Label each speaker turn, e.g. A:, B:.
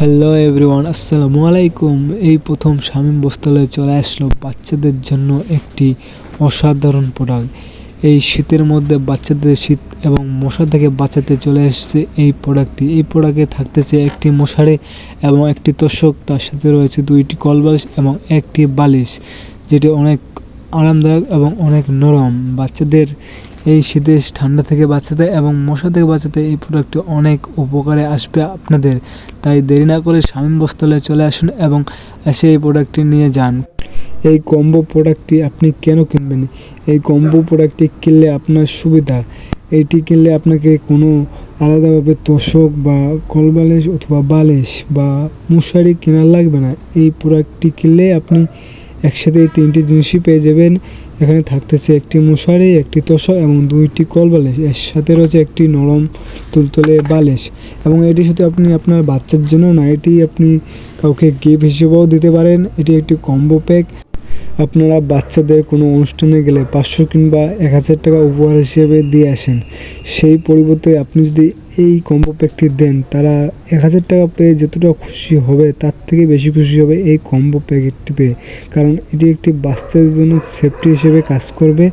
A: Hello everyone আসসালামু আলাইকুম এই প্রথম শামীম বস্ত্রালয়ে চলে আসলো বাচ্চাদের জন্য একটি অসাধারণ প্রোডাক্ট এই শীতের মধ্যে বাচ্চাদের শীত এবং মশা থেকে বাঁচাতে চলে এসেছে এই প্রোডাক্টটি এই প্রোডাক্টে থাকতেছে একটি মশারি এবং একটি তোষক, তার সাথে রয়েছে দুইটি কলবালিশ এবং একটি বালিশ, যেটি অনেক আরামদায়ক এবং অনেক নরম। বাচ্চাদের এই শীতে ঠান্ডা থেকে বাঁচাতে এবং মশা থেকে বাঁচাতে এই প্রোডাক্টটি অনেক উপকারে আসবে আপনাদের। তাই দেরি না করে শামীম বস্ত্রালয়ে চলে আসুন এবং এসে এই প্রোডাক্টটি নিয়ে যান। এই কম্বো প্রোডাক্টটি আপনি কেন কিনবেন? এই কম্বো প্রোডাক্টটি কিনলে আপনার সুবিধা। এইটি কিনলে আপনাকে কোনো আলাদাভাবে তোষক বা কলবালিশ অথবা বালিশ বা মশারি কেনার লাগবে না। এই প্রোডাক্টটি কিনলে আপনি একসাথে এই তিনটি জিনিসই পেয়ে যাবেন। এখানে থাকতেছে একটি মশারি, একটি তসা এবং দুইটি কল বালিশ এর সাথে রয়েছে একটি নরম তুলতুলে বালিশ এবং এটি শুধু আপনি আপনার বাচ্চার জন্য না, এটি আপনি কাউকে গিফট হিসেবেও দিতে পারেন। এটি একটি কম্বো প্যাক আপনারা বাচ্চাদের কোনো অনুষ্ঠানে গেলে পাঁচশো কিংবা এক হাজার টাকা উপহার হিসেবে দিয়ে আসেন। সেই পরিবর্তে আপনি যদি এই কম্বো প্যাকটি দেন, তারা এক হাজার টাকা পেয়ে যতটা খুশি হবে, তার থেকে বেশি খুশি হবে এই কম্বো প্যাকেটটি পেয়ে। কারণ এটি একটি বাচ্চাদের জন্য সেফটি হিসেবে কাজ করবে।